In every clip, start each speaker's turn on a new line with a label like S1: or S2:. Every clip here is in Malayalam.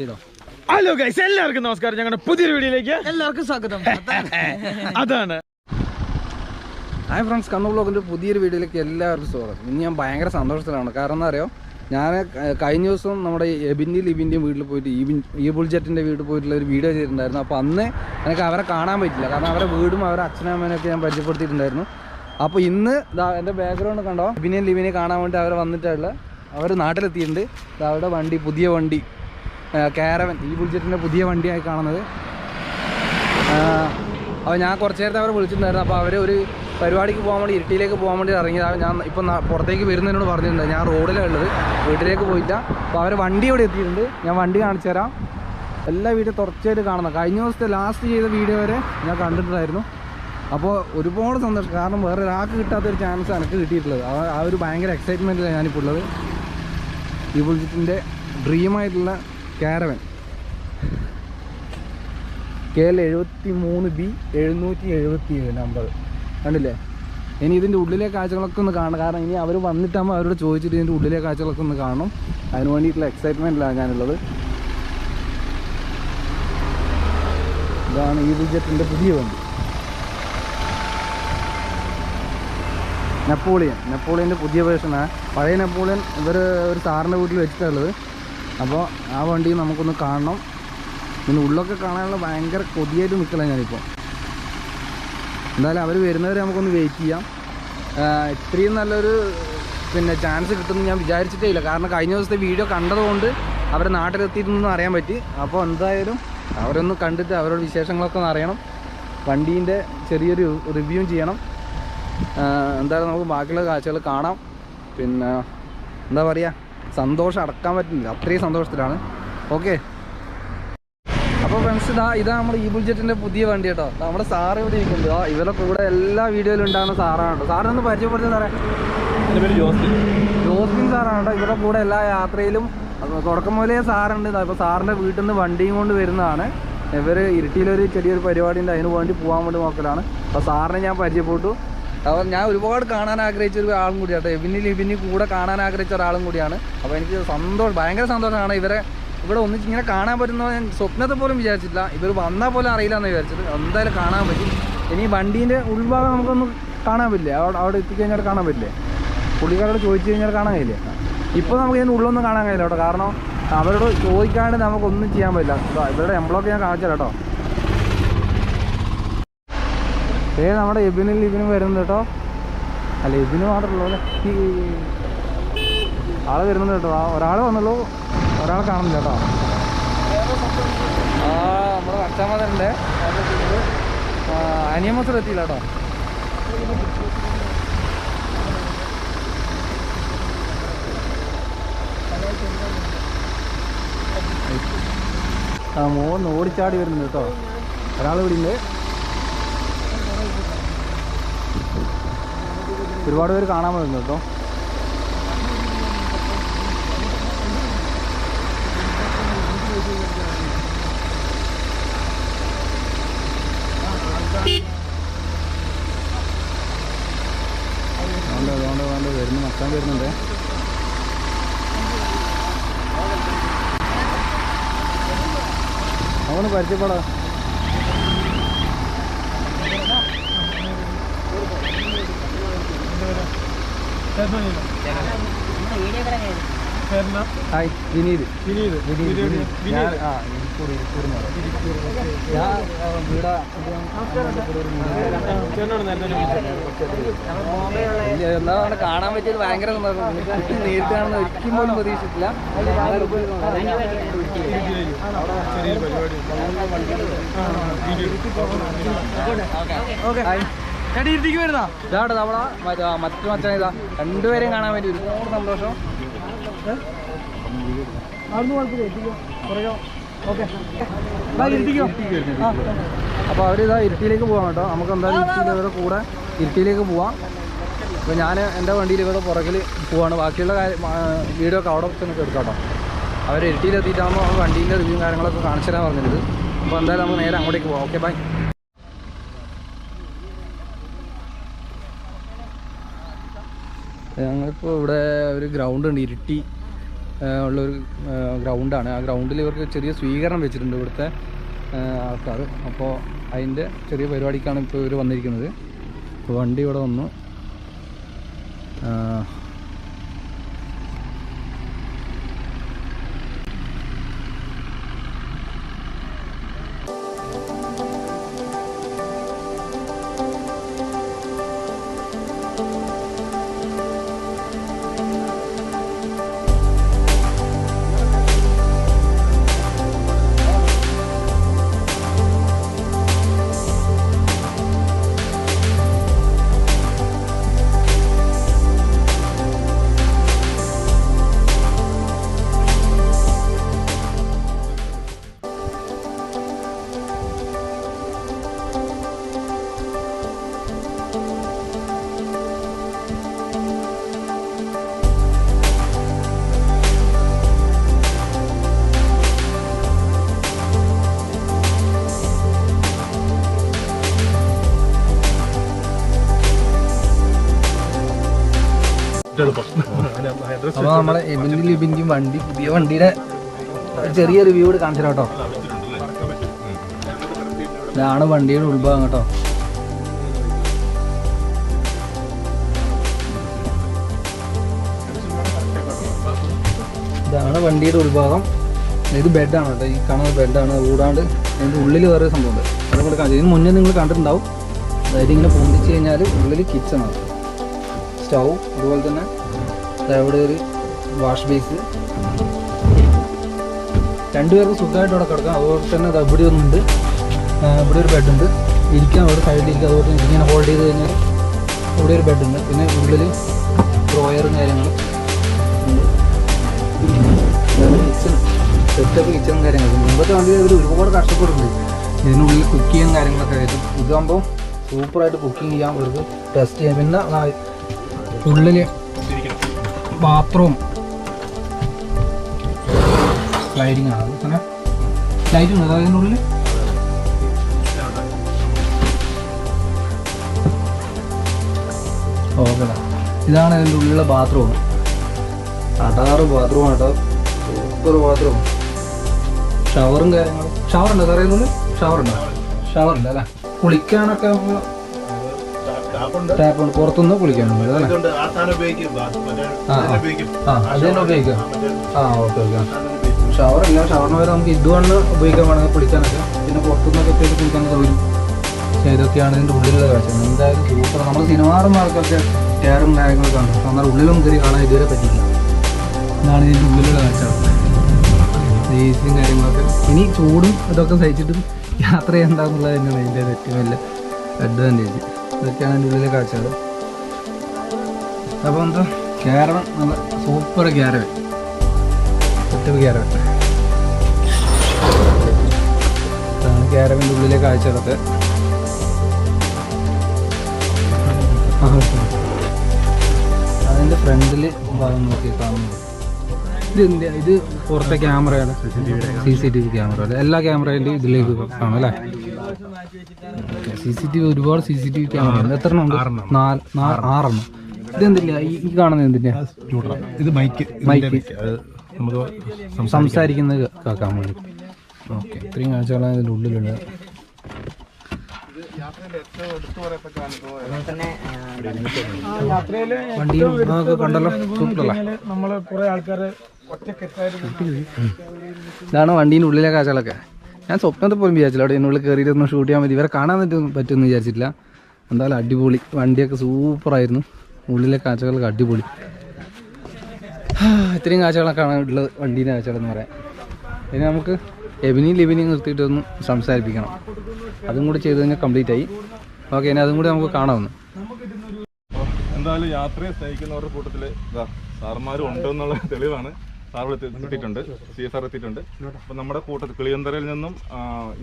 S1: ചെയ്തോ ഹലോ ഗൈസ് എല്ലാവർക്കും നമസ്കാരം ഞങ്ങളുടെ പുതിയൊരു വീഡിയോയിലേക്ക്
S2: എല്ലാവർക്കും സ്വാഗതം അതാണ്
S1: ഹായ് ഫ്രണ്ട്സ് കണ്ണൂർ ബ്ലോഗിൻ്റെ പുതിയൊരു വീഡിയോയിലേക്ക് എല്ലാവർക്കും സ്വാഗതം ഇന്ന് ഞാൻ ഭയങ്കര സന്തോഷത്തിലാണ് കാരണം എന്താ അറിയോ ഞാൻ കഴിഞ്ഞ ദിവസം നമ്മുടെ എബിൻ്റെ ലിബിൻ്റെയും വീട്ടിൽ പോയിട്ട് ഈബിൻ ഈ ബുൾജറ്റിൻ്റെ വീട്ടിൽ പോയിട്ടുള്ള ഒരു വീഡിയോ ചെയ്തിട്ടുണ്ടായിരുന്നു അപ്പോൾ അന്ന് എനിക്ക് അവരെ കാണാൻ പറ്റില്ല കാരണം അവരെ വീടും അവരെ അമ്മേനൊക്കെ ഞാൻ പരിചയപ്പെടുത്തിയിട്ടുണ്ടായിരുന്നു അപ്പോൾ ഇന്ന് എൻ്റെ ബാക്ക്ഗ്രൗണ്ട് കണ്ടോ എബിനെയും ലിബിനെയും കാണാൻ വേണ്ടി അവർ വന്നിട്ടുള്ള അവർ നാട്ടിലെത്തിയിട്ടുണ്ട് അവരുടെ വണ്ടി പുതിയ വണ്ടി കാരവൻ ഈ ബുൾജറ്റിൻ്റെ പുതിയ വണ്ടിയായി കാണുന്നത് അപ്പോൾ ഞാൻ കുറച്ച് നേരത്തെ അവരെ വിളിച്ചിട്ടുണ്ടായിരുന്നു അപ്പോൾ അവർ ഒരു പരിപാടിക്ക് പോകാൻ വേണ്ടി ഇരിട്ടിയിലേക്ക് പോകാൻ വേണ്ടി ഇറങ്ങിയതാണ് ഞാൻ ഇപ്പം പുറത്തേക്ക് വരുന്നതിനോട് പറഞ്ഞിട്ടുണ്ട് ഞാൻ റോഡിലാണ് ഉള്ളത് വീട്ടിലേക്ക് പോയിട്ട് അപ്പോൾ അവർ വണ്ടി ഇവിടെ എത്തിയിട്ടുണ്ട് ഞാൻ വണ്ടി കാണിച്ചു തരാം എല്ലാ വീഡിയോ തുറച്ചായിട്ട് കാണുന്നത് കഴിഞ്ഞ ദിവസത്തെ ലാസ്റ്റ് ചെയ്ത വീഡിയോ വരെ ഞാൻ കണ്ടിട്ടുണ്ടായിരുന്നു അപ്പോൾ ഒരുപാട് സന്തോഷം കാരണം വേറെ ഒരാൾക്ക് കിട്ടാത്തൊരു ചാൻസ് എനിക്ക് കിട്ടിയിട്ടുള്ളത് ആ ഒരു ഭയങ്കര എക്സൈറ്റ്മെൻറ്റിലാണ് ഞാനിപ്പോൾ ഉള്ളത് ഈ ബുൾജിറ്റിൻ്റെ ഡ്രീമായിട്ടുള്ള കാരവൻ കെ എൽ എഴുപത്തി മൂന്ന് ബി എഴുന്നൂറ്റി എഴുപത്തി ഏഴ് നമ്പർ കണ്ടില്ലേ ഇനി ഇതിൻ്റെ ഉള്ളിലെ കാഴ്ചകളൊക്കെ ഒന്ന് കാണണം കാരണം ഇനി അവർ വന്നിട്ടാകുമ്പോൾ അവരോട് ചോദിച്ചിട്ട് ഇതിൻ്റെ ഉള്ളിലെ കാഴ്ചകളൊക്കെ ഒന്ന് കാണണം അതിന് വേണ്ടിയിട്ടുള്ള എക്സൈറ്റ്മെൻറ്റിലാണ് ഞാനുള്ളത് ഇതാണ് ഈ ബിജറ്റിൻ്റെ പുതിയ വണ്ടി നെപ്പോളിയൻ നെപ്പോളിയൻ്റെ പുതിയ വേർഷനാണ് പഴയ നെപ്പോളിയൻ ഇവർ ഒരു സാറിൻ്റെ വീട്ടിൽ വെച്ചിട്ടുള്ളത് അപ്പോൾ ആ വണ്ടി നമുക്കൊന്ന് കാണണം പിന്നെ ഉള്ളൊക്കെ കാണാനുള്ള ഭയങ്കര കൊതിയായിട്ട് നിൽക്കലാണ് ഞാനിപ്പോൾ എന്തായാലും അവർ വരുന്നവരെ നമുക്കൊന്ന് വെയിറ്റ് ചെയ്യാം ഇത്രയും നല്ലൊരു പിന്നെ ചാൻസ് കിട്ടുമെന്ന് ഞാൻ വിചാരിച്ചിട്ടേ ഇല്ല കാരണം കഴിഞ്ഞ ദിവസത്തെ വീഡിയോ കണ്ടതുകൊണ്ട് അവരെ നാട്ടിലെത്തിയിട്ടുണ്ടെന്ന് അറിയാൻ പറ്റി അപ്പോൾ എന്തായാലും അവരൊന്ന് കണ്ടിട്ട് അവരോട് വിശേഷങ്ങളൊക്കെ ഒന്ന് അറിയണം വണ്ടീൻ്റെ ചെറിയൊരു റിവ്യൂ ചെയ്യണം എന്തായാലും നമുക്ക് ബാക്കിയുള്ള കാഴ്ചകൾ കാണാം പിന്നെ എന്താ പറയുക സന്തോഷം അടക്കാൻ പറ്റുന്നില്ല അത്രയും സന്തോഷത്തിലാണ് ഓക്കെ അപ്പോൾ ഫ്രണ്ട്സ് ഇതാ ഇതാ നമ്മുടെ ഈ ബുൾജറ്റിൻ്റെ പുതിയ വണ്ടി കേട്ടോ നമ്മുടെ സാറ് ഇവിടെ ഇരിക്കുന്നത് ആ ഇവരുടെ കൂടെ എല്ലാ വീഡിയോയിലും ഉണ്ടാകുന്ന സാറാണ് കേട്ടോ സാറിനൊന്ന് പരിചയപ്പെടുത്തി സാറേ
S3: എൻ്റെ പേര് ജോസ്ലിൻ
S1: ജോസ്ലിൻ സാറാണ് കേട്ടോ ഇവരുടെ കൂടെ എല്ലാ യാത്രയിലും തുടക്കം മുതലേ സാറുണ്ട് അപ്പോൾ സാറിൻ്റെ വീട്ടിൽ നിന്ന് വണ്ടിയും കൊണ്ട് വരുന്നതാണ് ഇവർ ഇരുട്ടിയിലൊരു ചെറിയൊരു പരിപാടി ഉണ്ട് അതിന് വേണ്ടി പോകാൻ വേണ്ടി നോക്കലാണ് അപ്പോൾ സാറിനെ ഞാൻ പരിചയപ്പെട്ടു അവർ ഞാൻ ഒരുപാട് കാണാൻ ആഗ്രഹിച്ച ഒരു ആളും കൂടിയാണ് എബിനി ലിബിനി കൂടെ കാണാൻ ആഗ്രഹിച്ച ഒരാളും കൂടിയാണ് അപ്പോൾ എനിക്ക് സന്തോഷം ഭയങ്കര സന്തോഷമാണ് ഇവരെ ഇവിടെ ഒന്നിച്ച് ഇങ്ങനെ കാണാൻ പറ്റുന്ന ഞാൻ സ്വപ്നത്തെ പോലും വിചാരിച്ചില്ല ഇവർ വന്നാൽ പോലും അറിയില്ല എന്ന് വിചാരിച്ചത് എന്തായാലും കാണാൻ പറ്റും ഇനി വണ്ടീൻ്റെ ഉൾഭാഗം നമുക്കൊന്ന് കാണാൻ പറ്റില്ലേ അവിടെ അവിടെ എത്തിക്കഴിഞ്ഞാൽ കാണാൻ പറ്റില്ലേ പുള്ളിക്കാരോട് ചോദിച്ചു കഴിഞ്ഞാൽ കാണാൻ കഴിയില്ലേ ഇപ്പോൾ നമുക്ക് ഇതിൻ്റെ ഉള്ളൊന്നും കാണാൻ കഴിയില്ല കേട്ടോ കാരണം അവരോട് ചോദിക്കാണ്ട് നമുക്കൊന്നും ചെയ്യാൻ പറ്റില്ല ഇവരുടെ എംബ്ലോക്ക് ഞാൻ കാണിച്ചാലോ കേട്ടോ ഏ നമ്മുടെ എബിനിൽ ഇബിനും വരുന്നുണ്ട് കേട്ടോ അല്ല എബിന് മാത്രമല്ലോ അല്ലേ ആള് വരുന്നുണ്ട് കേട്ടോ ഒരാൾ വന്നുള്ളൂ ഒരാൾ കാണുന്നില്ല കേട്ടോ നമ്മുടെ അച്ഛമ്മതുണ്ട് അനിയമത്തിൽ എത്തിയില്ല കേട്ടോ ആ മോന്ന് ഓടിച്ചാടി വരുന്നുണ്ട് കേട്ടോ ഒരാൾ ഇവിടെ ഉണ്ട് ഒരുപാട് പേര് കാണാൻ വരുന്നു കേട്ടോ അതുകൊണ്ട് വരുന്നു അവന് പരിചയപ്പെടാം എന്താണ് ആ കാണാൻ പറ്റിയത് ഭയങ്കര നേരിട്ട് കാണുന്ന ഒരിക്കലും പോലും പ്രതീക്ഷിച്ചില്ല പരിപാടി ഓക്കെ ഇടയിരുത്തേക്ക് വരുന്ന ഇതാട്ടെ നമ്മളാ മറ്റു മച്ചാൻ ഇതാ രണ്ടുപേരെയും കാണാൻ വേണ്ടി ഒരുപാട് സന്തോഷം അവിടുന്ന് കുഴപ്പമില്ല എത്തിക്കോ കുറയോ ഓക്കെ ഇരുട്ടിക്കോ ആ അപ്പോൾ അവരിതാ ഇരുട്ടിയിലേക്ക് പോകാം കേട്ടോ നമുക്ക് എന്തായാലും ഇരുട്ടിയിൽ ഇവരുടെ കൂടെ ഇരുട്ടിയിലേക്ക് പോവാം അപ്പോൾ ഞാൻ എൻ്റെ വണ്ടിയിൽ ഇവിടെ പുറകിൽ പോവാണ് ബാക്കിയുള്ള കാര്യം വീഡിയോ ഒക്കെ അവിടെ തന്നെ എടുക്കാട്ടോ അവർ ഇരുട്ടിയിലെത്തിയിട്ടാകുമ്പോൾ വണ്ടീൻ്റെ റിവ്യൂ കാര്യങ്ങളൊക്കെ കാണിച്ചു തരാൻ പറഞ്ഞിട്ടുണ്ട് അപ്പോൾ എന്തായാലും നമുക്ക് നേരെ അങ്ങോട്ടേക്ക് പോകാം ഓക്കെ ബൈ ഞങ്ങളിപ്പോൾ ഇവിടെ ഒരു ഗ്രൗണ്ട് ഉണ്ട് ഇരിട്ടി ഉള്ളൊരു ഗ്രൗണ്ടാണ് ആ ഗ്രൗണ്ടിൽ ഇവർക്ക് ചെറിയ സ്വീകരണം വെച്ചിട്ടുണ്ട് ഇവിടുത്തെ ആൾക്കാർ അപ്പോൾ അതിൻ്റെ ചെറിയ പരിപാടിക്കാണ് ഇപ്പോൾ ഇവർ വന്നിരിക്കുന്നത് അപ്പോൾ വണ്ടി ഇവിടെ വന്നു അപ്പോൾ നമ്മളെ എബിൻ്റെ ലിബിൻ്റെയും വണ്ടി പുതിയ വണ്ടിയുടെ ചെറിയ റിവ്യൂ കൂടി കാണിച്ചു കേട്ടോ ഇതാണ് വണ്ടിയുടെ ഉത്ഭവം കേട്ടോ ഇതാണ് വണ്ടിയുടെ ഉൾഭാഗം ഇത് ബെഡാണ് കേട്ടോ ഈ കാണുന്ന ബെഡാണ് കൂടാണ്ട് അതിൻ്റെ ഉള്ളിൽ വേറെ സംഭവം ഉണ്ട് കൂടെ കാണിച്ചു ഇതിന് മുന്നേ നിങ്ങൾ കണ്ടിട്ടുണ്ടാവും അതായത് ഇങ്ങനെ പൊന്തിച്ച് കഴിഞ്ഞാൽ ഉള്ളിൽ കിച്ചണാണ് സ്റ്റൗ അതുപോലെ തന്നെ അവിടെ ഒരു വാഷ് ബേസ് രണ്ടുപേർക്ക് സുഖമായിട്ട് അവിടെ കിടക്കാം അതുപോലെ തന്നെ അത് ഇവിടെ ഒന്നുണ്ട് ഇവിടെ ഒരു ബെഡുണ്ട് ഇരിക്കാൻ അവിടെ ഇരിക്കുക അതുപോലെ തന്നെ ഇങ്ങനെ ഹോൾഡ് ചെയ്ത് കഴിഞ്ഞാൽ ഇവിടെ ഒരു ബെഡുണ്ട് പിന്നെ ഉള്ളിൽ ഡ്രോയറും കാര്യങ്ങളും കിച്ചൺ സെറ്റപ്പ് കിച്ചണും കാര്യങ്ങളും മുമ്പത്തെ വണ്ടിയിൽ അവർ ഒരുപാട് കഷ്ടപ്പെടുന്നുണ്ട് ഇതിനുള്ളിൽ കുക്ക് ചെയ്യാൻ കാര്യങ്ങളൊക്കെ ആയിട്ട് ഇതാകുമ്പോൾ സൂപ്പറായിട്ട് കുക്കിംഗ് ചെയ്യാം ഇവർക്ക് ടെസ്റ്റ് ചെയ്യാം പിന്നെ ഉള്ളിൽ ബാത്റൂം സ്ലൈഡിങ് ആണ് അങ്ങനെ സ്ലൈഡിങ് ഉണ്ട് അതിൻ്റെ ഉള്ളിൽ ഓക്കെ ഇതാണ് അതിൻ്റെ ഉള്ളിലുള്ള ബാത്റൂം അടാറ് ബാത്റൂം ആട്ടോ സൂപ്പർ ബാത്റൂം ഷവറും കാര്യങ്ങളും ഷവർ ഉണ്ടോ സാറേ ഷവർ ഉണ്ടോ ഷവർ ഇല്ല അല്ലേ കുളിക്കാനൊക്കെ ടാപ്പ് ഉണ്ട് പുറത്തുനിന്ന് കുളിക്കാനുണ്ട് അല്ലേ അത് ഉപയോഗിക്കാം ആ ഓക്കെ ഓക്കെ ഷവർ ഇല്ല ഷവറിന് വരെ നമുക്ക് ഇതുമാണ് ഉപയോഗിക്കാൻ വേണമെങ്കിൽ കുളിക്കാനൊക്കെ പിന്നെ പുറത്തുനിന്നൊക്കെ എത്തിയിട്ട് കുളിക്കാനൊക്കെ വരും പക്ഷേ ഇതൊക്കെയാണ് ഇതിൻ്റെ ഉള്ളിലുള്ള കാഴ്ച എന്തായാലും സൂപ്പർ നമ്മൾ സിനിമ കാണുന്ന ആൾക്കാർക്ക് ടയറും കാര്യങ്ങളൊക്കെ അപ്പോൾ നമ്മുടെ ഉള്ളിലും കയറി കാണാൻ ഇതുവരെ പറ്റില്ല എന്നാണ് ഇതിൻ്റെ ഉള്ളിലുള്ള കാഴ്ച എ സിയും കാര്യങ്ങളൊക്കെ ഇനി ചൂടും ഇതൊക്കെ സഹിച്ചിട്ടും യാത്ര ചെയ്യണ്ടെന്നുള്ളത് തന്നെയാണ് ഇതിൻ്റെ ഏറ്റവും വലിയ അഡ്വാൻറ്റേജ് ഇതൊക്കെയാണ് എൻ്റെ ഉള്ളിലെ കാഴ്ചകൾ അപ്പോൾ എന്താ ക്യാരവൻ നല്ല സൂപ്പർ ക്യാരവൻ സെറ്റപ്പ് ക്യാരവൻ ഇതാണ് ക്യാരവൻ്റെ ഉള്ളിലെ കാഴ്ചകളൊക്കെ അതിൻ്റെ ഫ്രണ്ടിൽ ഭാഗം നോക്കി കാണുന്നുണ്ട് ഇത് ഇന്ത്യ പുറത്തെ ക്യാമറയാണ് C C T V camera എല്ലാ ക്യാമറയിലും ഇതിലേക്ക് കാണും അല്ലേ സി സി ടി വി ഒരുപാട് C C T V camera ഉണ്ട് എത്ര ഉണ്ട് ആറെണ്ണം ഇതെന്തില്ല ഈ കാണുന്നത് എന്തിന്റെ ഇത് മൈക്ക് മൈക്ക് നമുക്ക് സംസാരിക്കുന്നത് കേൾക്കാൻ വേണ്ടി ഓക്കെ ഇത്രയും കാഴ്ചകളാണ് ഇതിൻ്റെ ഉള്ളിലുള്ളത് വണ്ടിയും കണ്ടല്ലോ നമ്മള് കുറെ ആൾക്കാരെ ഇതാണ് വണ്ടീൻ്റെ ഉള്ളിലെ കാഴ്ചകളൊക്കെ ഞാൻ സ്വപ്നത്തെ പോലും വിചാരിച്ചില്ല അവിടെ ഇതിനുള്ളിൽ കയറിയിട്ടൊന്നും ഷൂട്ട് ചെയ്യാൻ പറ്റി ഇവരെ കാണാൻ പറ്റും പറ്റുമെന്ന് വിചാരിച്ചിട്ടില്ല എന്തായാലും അടിപൊളി വണ്ടിയൊക്കെ സൂപ്പറായിരുന്നു ഉള്ളിലെ കാഴ്ചകളൊക്കെ അടിപൊളി ഇത്രയും ആണ് ഉള്ളത് വണ്ടീൻ്റെ കാഴ്ചകളെന്ന് പറയാം ഇനി നമുക്ക് എബിനി ലിബിനിയും നിർത്തിയിട്ടൊന്ന് സംസാരിപ്പിക്കണം അതും കൂടി ചെയ്ത് കഴിഞ്ഞാൽ കംപ്ലീറ്റ് ആയി ഓക്കെ ഇനി അതും കൂടി നമുക്ക് കാണാമെന്ന്
S4: എന്തായാലും യാത്രയെ സ്നേഹിക്കുന്നവരുടെ കൂട്ടത്തിൽ സാറന്മാരും ഉണ്ടെന്നുള്ള തെളിവാണ് സാർ എത്തിയിട്ടുണ്ട് സി എസ് ആർ എത്തിയിട്ടുണ്ട് അപ്പം നമ്മുടെ കൂട്ടത്തിൽ കിളിയന്തരയിൽ നിന്നും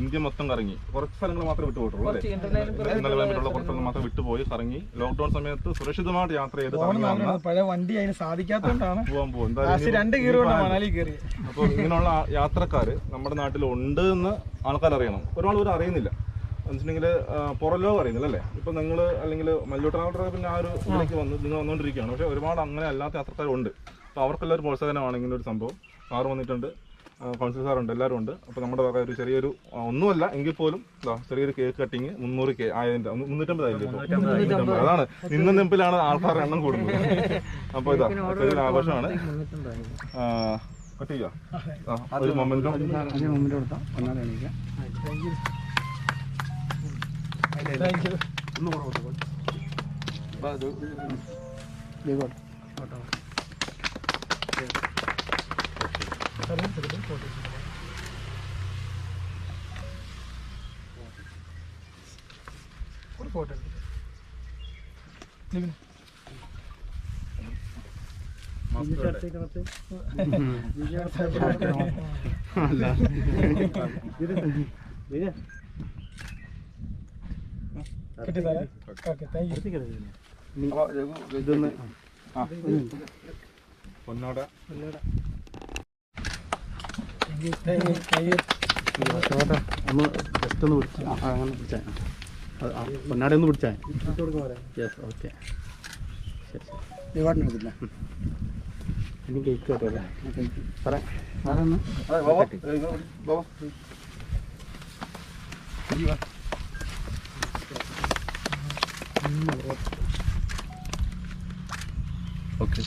S4: ഇന്ത്യ മൊത്തം കറങ്ങി കുറച്ച് സ്ഥലങ്ങൾ മാത്രമേ വിട്ടുപോയിട്ടുള്ളൂ കുറച്ച് സ്ഥലങ്ങൾ മാത്രം വിട്ടുപോയി കറങ്ങി ലോക്ക്ഡൌൺ സമയത്ത് സുരക്ഷിതമായിട്ട് യാത്ര ചെയ്ത്
S1: പഴയ വണ്ടി അതിന് സാധിക്കാത്തതുകൊണ്ടാണ് പോകാൻ പോകും
S4: അപ്പോൾ ഇങ്ങനെയുള്ള യാത്രക്കാർ നമ്മുടെ നാട്ടിൽ ഉണ്ട് എന്ന് ആൾക്കാർ അറിയണം ഒരാൾ ഒരു അറിയുന്നില്ല വെച്ചിട്ടുണ്ടെങ്കിൽ പുറലോ അറിയുന്നില്ല അല്ലേ ഇപ്പൊ നിങ്ങൾ അല്ലെങ്കിൽ മല്ലൂട്ടനാവട്ടെ പിന്നെ ആ ഒരു ഇതിലേക്ക് വന്ന് നിങ്ങൾ വന്നുകൊണ്ടിരിക്കുകയാണ് പക്ഷെ ഒരുപാട് അങ്ങനെ അല്ലാത്ത യാത്രക്കാരുണ്ട് അപ്പോൾ അവർക്കുള്ള ഒരു പ്രോത്സാഹനമാണ് ഇങ്ങനെ ഒരു സംഭവം സാറ് വന്നിട്ടുണ്ട് കൗൺസിൽ സാറുണ്ട് എല്ലാവരും ഉണ്ട് അപ്പോൾ നമ്മുടെ വക ഒരു ചെറിയൊരു ഒന്നുമല്ല എങ്കിൽ പോലും ചെറിയൊരു കേക്ക് കട്ടിങ് മുന്നൂറ് കേ ആയതിൻ്റെ മുന്നൂറ്റമ്പതായില്ലേ അതാണ് നിന്ന് നിമ്പിലാണ് ആൾക്കാർ എണ്ണം കൂടുന്നത് അപ്പോൾ ഇതാ ചെറിയൊരു ആഘോഷമാണ് കട്ട് ചെയ്യുക ഒരു മൊമെൻറ്റും
S1: ஒரு ஃபோட்டோ எடுத்துக்கோ कितने सारे? क्या कहते हैं? ये कितने करेंगे? नहीं, दोनों हाँ പൊന്നോട പൊന്നോട ഒന്ന് ജസ്റ്റ് ഒന്ന് പിടിച്ചാൽ അങ്ങനെ പിടിച്ചാൽ പൊന്നാടെ ഒന്ന് പിടിച്ചാൽ യെസ് ഓക്കെ ശരി ഡിവാർട്ടിനെടുത്തില്ല ഇനി കേക്ക് കേട്ടോ പറയാം ഓക്കെ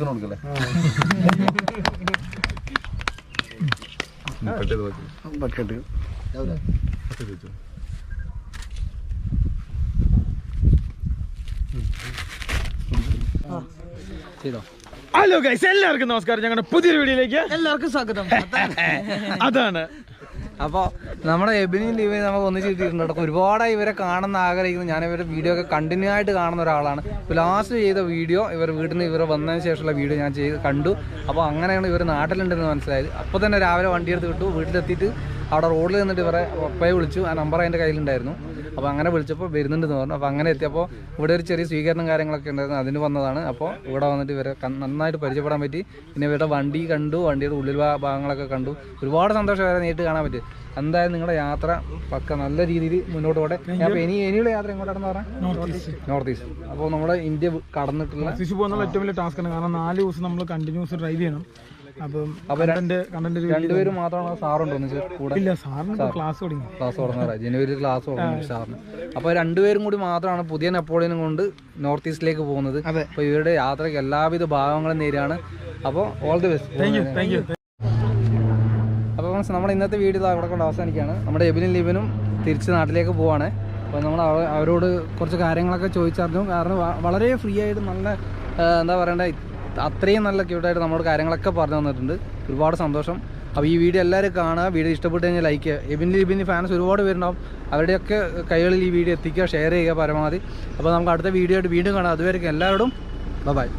S1: വെറുതെ കൊടുക്കല്ലേ ബക്കറ്റ് ഹലോ ഗൈസ് എല്ലാവർക്കും നമസ്കാരം ഞങ്ങളുടെ പുതിയൊരു വീഡിയോയിലേക്ക്
S2: എല്ലാവർക്കും സ്വാഗതം
S1: അതാണ് അപ്പോൾ നമ്മുടെ എബിനിയും ലീവിനെയും നമുക്ക് ഒന്നിച്ച് കിട്ടിയിട്ടുണ്ട് ഒരുപാടായി ഇവരെ കാണുന്ന ആഗ്രഹിക്കുന്നു ഞാൻ ഇവരെ വീഡിയോ ഒക്കെ കണ്ടിന്യൂ ആയിട്ട് കാണുന്ന ഒരാളാണ് ഇപ്പോൾ ലാസ്റ്റ് ചെയ്ത വീഡിയോ ഇവർ വീട്ടിൽ നിന്ന് ഇവരെ വന്നതിന് ശേഷമുള്ള വീഡിയോ ഞാൻ ചെയ്ത് കണ്ടു അപ്പോൾ അങ്ങനെയാണ് ഇവർ നാട്ടിലുണ്ടെന്ന് മനസ്സിലായത് അപ്പോൾ തന്നെ രാവിലെ വണ്ടിയെടുത്ത് കിട്ടു വീട്ടിലെത്തിയിട്ട് അവിടെ റോഡിൽ നിന്നിട്ട് ഇവരെ ഒപ്പയെ വിളിച്ചു ആ നമ്പർ അതിൻ്റെ കയ്യിലുണ്ടായിരുന്നു അപ്പോൾ അങ്ങനെ വിളിച്ചപ്പോൾ വരുന്നുണ്ടെന്ന് പറഞ്ഞു അപ്പോൾ അങ്ങനെ എത്തിയപ്പോൾ ഇവിടെ ഒരു ചെറിയ സ്വീകരണം കാര്യങ്ങളൊക്കെ ഉണ്ടായിരുന്നു അതിന് വന്നതാണ് അപ്പോൾ ഇവിടെ വന്നിട്ട് ഇവരെ നന്നായിട്ട് പരിചയപ്പെടാൻ പറ്റി പിന്നെ ഇവരുടെ വണ്ടി കണ്ടു വണ്ടിയുടെ ഉള്ളിൽ ഭാഗങ്ങളൊക്കെ കണ്ടു ഒരുപാട് സന്തോഷം വരെ നേരിട്ട് കാണാൻ പറ്റും എന്തായാലും നിങ്ങളുടെ യാത്ര പക്ക നല്ല രീതിയിൽ മുന്നോട്ട് പോട്ടെ അപ്പോൾ ഇനി ഇനിയുള്ള യാത്ര എങ്ങോട്ടാണെന്ന്
S5: പറഞ്ഞാൽ
S1: നോർത്ത് ഈസ്റ്റ് അപ്പോൾ നമ്മുടെ ഇന്ത്യ കടന്നിട്ടുള്ള
S5: ഏറ്റവും വലിയ ടാസ്ക് ആണ് കാരണം നാല് ദിവസം നമ്മൾ കണ്ടിന്യൂസ് ഡ്രൈവ് ചെയ്യണം
S1: രണ്ടുപേരും മാത്രമാണ് സാറുണ്ടോ
S5: ഇല്ല സാറിന് ക്ലാസ് തുടങ്ങി
S1: ക്ലാസ് ജനുവരി ക്ലാസ് തുടങ്ങി സാറിന് അപ്പൊ രണ്ടുപേരും കൂടി മാത്രമാണ് പുതിയ നെപ്പോളിയനും കൊണ്ട് നോർത്ത് ഈസ്റ്റിലേക്ക് പോകുന്നത് അപ്പൊ ഇവരുടെ യാത്രക്ക് എല്ലാവിധ ഭാഗങ്ങളും നേരെയാണ് അപ്പോൾ all the
S5: best thank you thank you
S1: അപ്പോൾ നമ്മുടെ ഇന്നത്തെ വീഡിയോ അവിടെ കൊണ്ട് അവസാനിക്കുകയാണ് നമ്മുടെ എബിനും ലീബനും തിരിച്ച് നാട്ടിലേക്ക് പോവാണ് അപ്പോൾ നമ്മൾ അവരോട് കുറച്ച് കാര്യങ്ങളൊക്കെ ചോദിച്ചറിഞ്ഞു കാരണം വളരെ ഫ്രീ ആയിട്ട് നല്ല എന്താ പറയണ്ട അത്രയും നല്ല ക്യൂട്ടായിട്ട് നമ്മുടെ കാര്യങ്ങളൊക്കെ പറഞ്ഞു തന്നിട്ടുണ്ട് ഒരുപാട് സന്തോഷം അപ്പോൾ ഈ വീഡിയോ എല്ലാവരും കാണുക വീഡിയോ ഇഷ്ടപ്പെട്ട് കഴിഞ്ഞാൽ ലൈക്ക് ചെയ്യുക എബിൻ്റെ ലിബിൻ്റെ ഫാൻസ് ഒരുപാട് പേരുണ്ടാവും അവരുടെയൊക്കെ കൈകളിൽ ഈ വീഡിയോ എത്തിക്കുക ഷെയർ ചെയ്യുക പരമാവധി അപ്പോൾ നമുക്ക് അടുത്ത വീഡിയോ ആയിട്ട് വീണ്ടും കാണാം അതുവരെയ്ക്കും എല്ലാവരോടും ബൈ